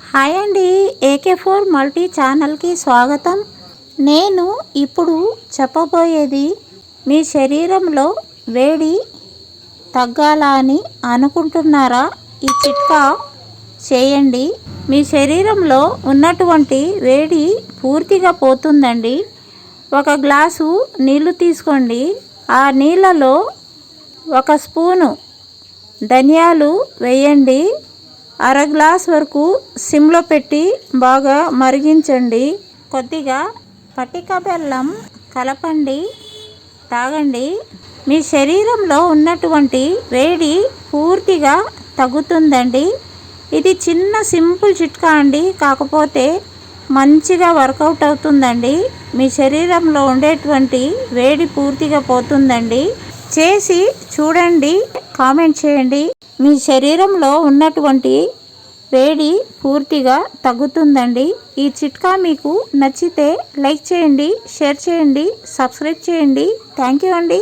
Hi అండి AK four multi ఛానల్కి స్వాగతం. నేను ఇప్పుడు చెప్పబోయేది మీ శరీరంలో వేడి తగ్గాల అని అనుకుంటున్నారా? ఈ చిట్కా చేయండి. మీ శరీరంలో ఉన్నటువంటి వేడి పూర్తిగా పోతుందండి. ఒక గ్లాసు నీళ్ళు తీసుకోండి. ఆ నీళ్ళలో ఒక స్పూను ధనియాలు వేయండి. అర గ్లాస్ వరకు సిమ్లో పెట్టి బాగా మరిగించండి. కొద్దిగా పటిక బెల్లం కలపండి తాగండి. మీ శరీరంలో ఉన్నటువంటి వేడి పూర్తిగా తగ్గుతుందండి. ఇది చిన్న సింపుల్ చిట్కా అండి. కాకపోతే మంచిగా వర్కౌట్ అవుతుందండి. మీ శరీరంలో ఉండేటువంటి వేడి పూర్తిగా పోతుందండి. చేసి చూడండి కామెంట్ చేయండి. మీ శరీరంలో ఉన్నటువంటి వేడి పూర్తిగా తగ్గుతుందండి. ఈ చిట్కా మీకు నచ్చితే లైక్ చేయండి షేర్ చేయండి సబ్స్క్రైబ్ చేయండి. థ్యాంక్ యూ అండి.